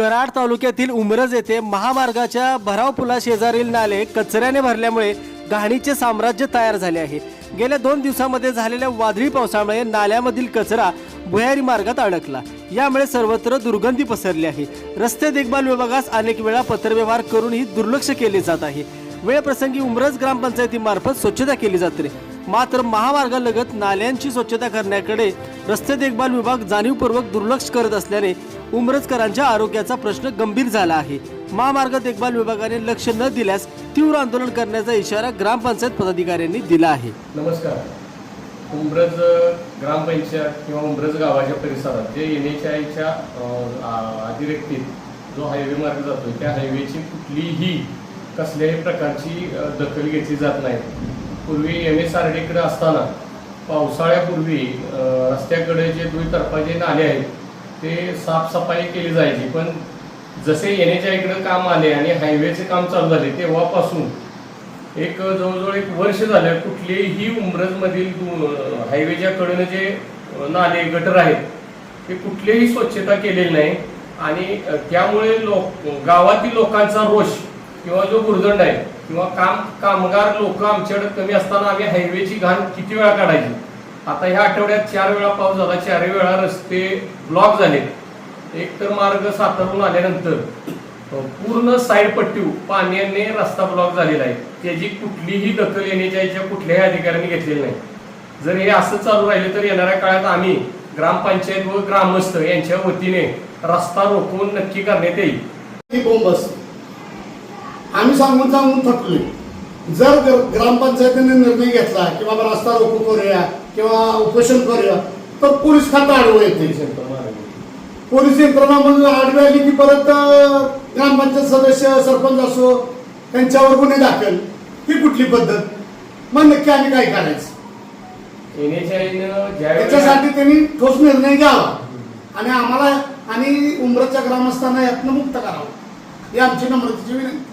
कराड तालुक्यातील उमरज येथे महामार्गाच्या भराव पुला शेजारील नाले कचऱ्याने भरल्यामुळे घाणीचे साम्राज्य तयार झाले आहे. गेल्या दोन दिवसामध्ये झालेल्या वादळी पावसामुळे नाल्यामधील कचरा भुयारी मार्गात अडकला. यामुळे सर्वत्र दुर्गंधी पसरली आहे. रस्ते देखभाल विभागास अनेक वेळा पत्रव्यवहार करूनही दुर्लक्ष केले जात आहे. वेळप्रसंगी उमरज ग्रामपंचायतीमार्फत स्वच्छता केली जाते मात्र महामार्गालगत नाल्यांची स्वच्छता करण्याकडे रस्ते देखभाल विभाग जाणीवपूर्वक दुर्लक्ष करत असल्याने उमरजकरांच्या आरोग्याचा प्रश्न गंभीर झाला आहे. महामार्ग देखभाल विभागाने लक्ष न दिल्यास तीव्र आंदोलन करण्याचा इशारा ग्रामपंचायत पदाधिकाऱ्यांनी दिला आहे. नमस्कार. उमरज ग्रामपंचायत किंवा उमरज गावाच्या परिसरात जे एन एच आयच्या अतिरेक्तीत जो हायवे मार्ग जातो त्या हायवेची कुठलीही कसल्याही प्रकारची दखल घेतली जात नाही. पूर्वी एम एस आर डीकडे असताना पावसाळ्यापूर्वी रस्त्याकडे जे दुतर्फा जे नाले आहेत ते साफसफाई केली जायची. पण जसे एन एच आयकडे काम आले आणि हायवेचे काम चालू झाले तेव्हापासून एक जवळजवळ एक वर्ष झालं कुठलेही उमरजमधील हायवेच्या कडेनं जे नाले गटर आहेत ते कुठलेही स्वच्छता केलेली नाही. आणि त्यामुळे लोक गावातील लोकांचा रोष किंवा जो गुरदंड आहे किंवा काम कामगार लोक आमच्याकडे कमी असताना आम्ही हायवेची घाण किती वेळा काढायची? आता ह्या आठवड्यात चार वेळा पाऊस झाला चारही वेळा रस्ते ब्लॉक झाले एक तर मार्ग सातारून आल्यानंतर पूर्ण साईड पट्टी पाण्याने रस्ता ब्लॉक झालेला आहे. त्याची कुठलीही दखल येण्याच्या याच्या कुठल्याही अधिकाऱ्यांनी घेतलेली नाही. जर हे असं चालू राहिलं तर येणाऱ्या काळात आम्ही ग्रामपंचायत व ग्रामस्थ यांच्या वतीने रस्ता रोखून नक्की करण्यात येईल. ही आम्ही सांगून सांगून थकलोय. जर ग्र- ग्रामपंचायतीने निर्णय घेतला की बाबा रस्ता रोको करूया किंवा उपोषण करूया तर पोलीस खातं आडवं येते पोलीस यंत्रणा म्हणून आडवी आली की परत ग्रामपंचायत सदस्य सरपंच असो त्यांच्यावर गुन्हे दाखल. ही कुठली पद्धत? मग नक्की आम्ही काय करायचं? NHI-नं ज्यावेळी याच्यासाठी त्यांनी ठोस निर्णय घ्यावा. आणि आम्हाला आणि उमरच्या ग्रामस्थांना यातनं मुक्त करावं. ही आमची नम्रतेची विनंती.